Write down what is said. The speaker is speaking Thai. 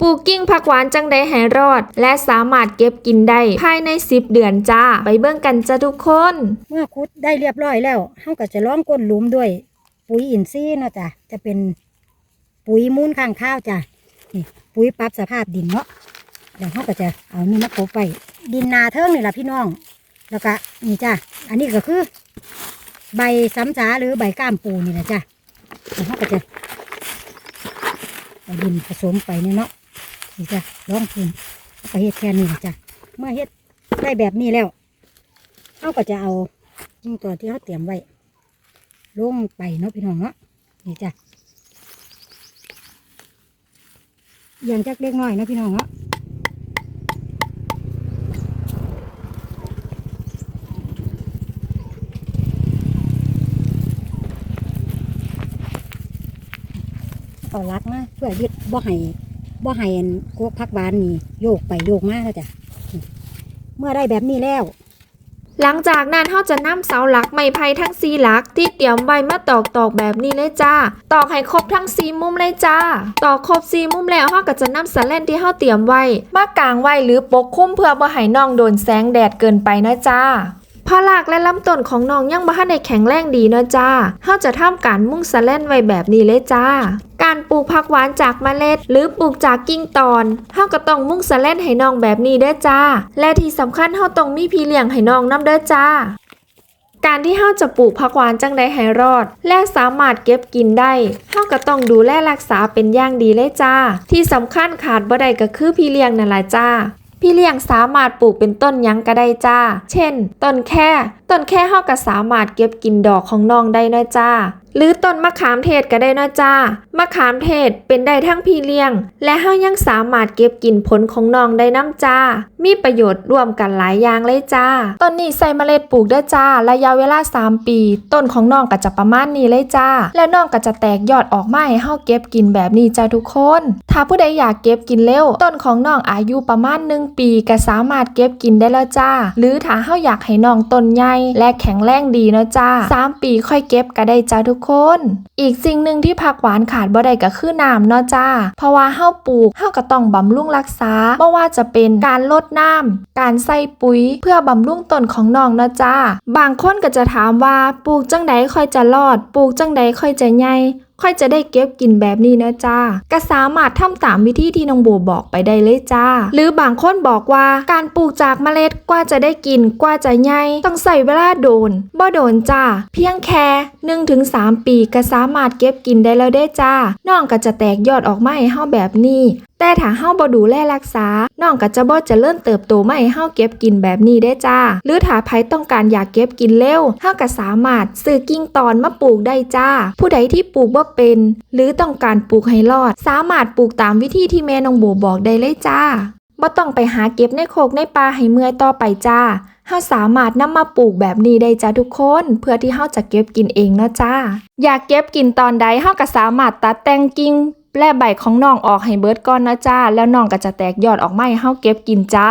ปลูกกิ้งผักหวานจังใดให้รอด และสามารถเก็บกินได้ภายใน 10 เดือนจ้า ไปเบิ่งกันจ้าทุกคน เมื่อคุดได้เรียบร้อยแล้วเฮาก็จะล้อมก้นหลุมด้วย ปุ๋ยอินทรีย์เนาะจ้ะจะเป็นปุ๋ยมูลข้างข้าวจ้ะนี่ปุ๋ยปรับสภาพดินเนาะเดี๋ยวเฮาก็จะเอานี่มาโปไป ดินนาเทิงนี่ล่ะพี่น้อง แล้วก็นี่จ้ะอันนี้ก็คือ ใบซ้ำจาหรือใบก้ามปูนี่แหละจ้ะเดี๋ยวเฮาก็จะเอาดินผสมไปเนี่ยเนาะ นี่จ้ะร่องพื้นแล้วก็เฮ็ดแค่นี้จ้ะเมื่อเฮ็ดได้แบบนี้แล้วเขาก็จะเอาจิ้งตัวที่เขาเตรียมไว้ลงไปเนาะพี่น้องเนาะนี่จ้ะเอียงจักเล็กน้อยนะพี่น้องเนาะเอาลักมาเพื่อยึดบ่ให้ บ่ให้อันโกกพักหวานนี่โยกไปโยกมาแล้วจ้ะเมื่อได้แบบนี้แล้ว หลังจากนั้นเราจะนำเสาหลักไม้ไผ่ทั้งสีหลักที่เตรียมไว้มาตอกตอกแบบนี้เลยจ้า ตอกให้ครบทั้งสีมุมเลยจ้า ตอกครบสีมุมแล้วเราก็จะนำสแลนที่เราเตรียมไว้ มากางไว้หรือปกคลุมเพื่อบ่ให้น้องโดนแสงแดดเกินไปนะจ้าพอหลากและลำต้นของน้องยังบ่ทันได้แข็งแรงดีเนาะจ้าเราจะทำการมุ่งสแลนไว้แบบนี้เลยจ้า การปลูกผักหวานจากเมล็ด หรือปลูกจากกิ่งตอนเฮาก็ต้องมุ่งสแลนให้น้องแบบนี้เด้อจ้า และที่สำคัญเฮาต้องมีพี่เลี้ยงให้น้องนํเด้อจ้าการที่เฮาจะปลูกผักหวานจังใดให้รอด และสามารถเก็บกินได้เฮาก็ต้องดูแลรักษาเป็นอย่างดีเลยจ้า ที่สำคัญขาดบ่ได้ก็คือพี่เลี้ยงนั่นแหละจ้า พี่เลี้ยงสามารถปลูกเป็นต้นยังก็ได้จ้า เช่น ต้นแค่ ต้นแค่เฮาก็สามารถเก็บกินดอกของน้องได้นะจ้า หรือต้นมะขามเทศก็ได้นะจ้ามะขามเทศเป็นได้ทั้งพี่เลี้ยง และเฮายังสามารถเก็บกินผลของน้องได้น้ำจ้า มีประโยชน์ร่วมกันหลายอย่างเลยจ้า ต้นนี้ใส่เมล็ดปลูกได้จ้า ระยะเวลา 3 ปี ต้นของน้องก็จะประมาณนี้เลยจ้า แล้วน้องก็จะแตกยอดออกมาให้เฮาเก็บกินแบบนี้จ้าทุกคน ถ้าผู้ใดอยากเก็บกินเร็ว ต้นของน้องอายุประมาณ 1 ปีก็สามารถเก็บกินได้แล้วจ้า หรือถ้าเฮาอยากให้น้องต้นใหญ่และแข็งแรงดีเนาะจ้า 3 ปีค่อยเก็บก็ได้จ้าทุกคน อีกสิ่งหนึ่งที่ผักหวานขาดบ่ได้ก็คือน้ำเนาะจ้า เพราะว่าเฮาปลูกเฮาก็ต้องบำรุงรักษาบ่ว่าจะเป็นการลดน้ำการใส่ปุ๋ย เพื่อบำรุงต้นของน้องเนาะจ้า บางคนก็จะถามว่าปลูกจังใดค่อยจะรอด ปลูกจังใดค่อยจะใหญ่ ค่อยจะได้เก็บกินแบบนี้นะจ้าก็สามารถทำตามวิธีที่น้องโบบอกไปได้เลยจ้า หรือบางคนบอกว่าการปลูกจากเมล็ดกว่าจะได้กินกว่าจะใหญ่ต้องใส่เวลาโดนบ่โดนจ้า เพียงแค่1-3ปีก็สามารถเก็บกินได้แล้วได้จ้าน้องก็จะแตกยอดออกมาให้เฮาแบบนี้ แต่ถ้าเฮาบ่ดูแลรักษา น้องก็จะบ่จะเริ่เติบโตมาให้เฮาเก็บกินแบบนี้ได้จ้า หรือถ้าไผต้องการอยากเก็บกินเร็วเฮาก็สามารถซื้อกิ่งตอนมาปลูกได้จ้า ผู้ใดที่ปลูกบ่เป็น หรือต้องการปลูกให้รอด สามารถปลูกตามวิธีที่แม่น้องโบบอกได้เลยจ้าบ่ต้องไปหาเก็บในโคกในป่าให้เมื่อยต่อไปจ้าเฮาสามารถนำมาปลูกแบบนี้ได้จ้าทุกคน เพื่อที่เฮาจะเก็บกินเองเนาะจ้า อยากเก็บกินตอนใดเฮาก็สามารถตัดแต่งกิ่ง แลใบของน้องออกให้เบิดก่อนนะจ้า แล้วน้องก็จะแตกยอดออกไม้เฮาเก็บกินจ้า